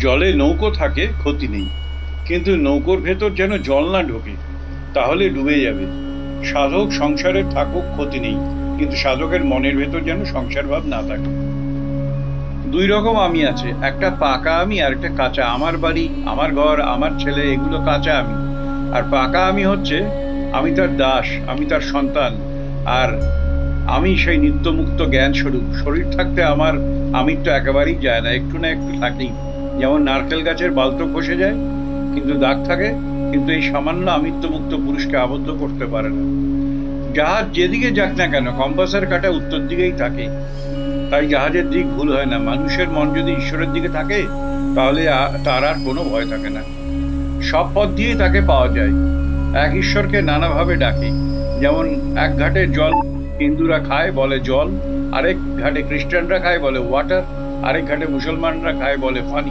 জলে নৌকো থাকে, ক্ষতি নেই। কিন্তু নৌকোর ভেতর যেন জল না ঢোকে, তাহলে ডুবে যাবে। সাধক সংসারে থাকুক, ক্ষতি নেই, কিন্তু সাধকের মনের ভেতর যেন সংসার ভাব না থাকে। দুই রকম আমি আছে, একটা পাকা আমি আর একটা কাঁচা। আমার বাড়ি, আমার ঘর, আমার ছেলে, এগুলো কাঁচা আমি। আর পাকা আমি হচ্ছে, আমি তার দাস, আমি তার সন্তান। আর আমি সেই নিত্যমুক্ত জ্ঞান স্বরূপ শরীর থাকতে আমার আমিত্ব একেবারেই যায় না, একটু না একটু থাকেই। যেমন নারকেল গাছের বালতো খসে যায়, কিন্তু দাগ থাকে, কিন্তু এই সামান্য আমিত্বমুক্ত পুরুষকে আবদ্ধ করতে পারে না। জাহাজ যেদিকে যাক না কেন, কম্পাসের কাটা উত্তর দিকেই থাকে। তাই জাহাজের দিক ভুল হয় না। মানুষের মন যদি ঈশ্বরের দিকে থাকে, তাহলে তার আর কোনো ভয় থাকে না। সব পথ দিয়েই তাকে পাওয়া যায়। এক ঈশ্বরকে নানাভাবে ডাকে। যেমন এক ঘাটে জল হিন্দুরা খায় বলে জল, আরেক ঘাটে খ্রিস্টানরা খায় বলে ওয়াটার আরেক ঘাটে মুসলমানরা খায় বলে ফানি।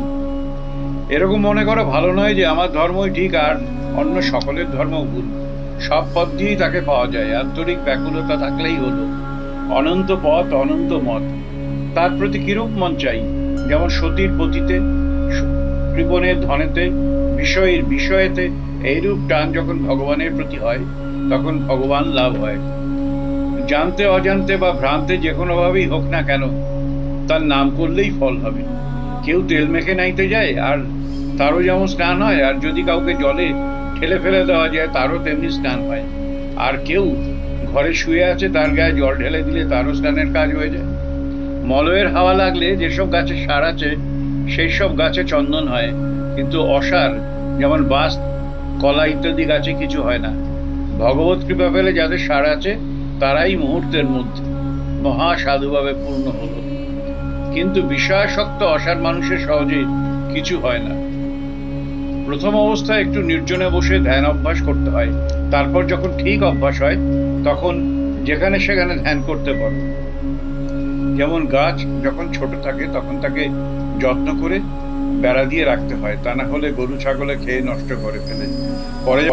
এরকম মনে করা ভালো নয় যে আমার ধর্মই ঠিক আর অন্য সকলের ধর্ম ভুল। সব পথ দিয়েই তাকে পাওয়া যায়, আন্তরিক ব্যাকুলতা থাকলেই হলো। অনন্ত পথ, অনন্ত মত। তার প্রতি কিরূপ মন চাই? যেমন সতীর পতিতে কৃপণের ধনেতে, বিষয়ের বিষয়েতে, এইরূপ টান যখন ভগবানের প্রতি হয়, তখন ভগবান লাভ হয়। জানতে, অজান্তে বা ভ্রান্তে যে কোনোভাবেই হোক না কেন তার নাম করলেই ফল হবে। কেউ তেল মেখে নাইতে যায়, আর তারও যেমন স্নান হয়, আর যদি কাউকে জলে ঠেলে ফেলে দেওয়া যায়, তারও তেমনি স্নান হয়। আর কেউ ঘরে শুয়ে আছে, তার গায়ে জল ঢেলে দিলে তারও স্নানের কাজ হয়ে যায়। মলয়ের হাওয়া লাগলে যেসব গাছে সার আছে সেই সব গাছে চন্দন হয়। কিন্তু অসার, যেমন বাঁশ, কলা ইত্যাদি গাছে কিছু হয় না। ভগবত কৃপা পেলে যাদের সার আছে, তারাই মুহূর্তের মধ্যে মহা সাধুভাবে পূর্ণ হলো। কিন্তু বিষয়াসক্ত অসার মানুষের সহজে কিছু হয় না। প্রথম অবস্থায় একটু নির্জনে বসে ধ্যান অভ্যাস করতে হয়। তারপর যখন ঠিক অভ্যাস হয়, তখন যেখানে সেখানে ধ্যান করতে পারো। যেমন গাছ যখন ছোট থাকে, তখন তাকে যত্ন করে বেড়া দিয়ে রাখতে হয়। তা না হলে গরু, ছাগলে খেয়ে নষ্ট করে ফেলে। পরে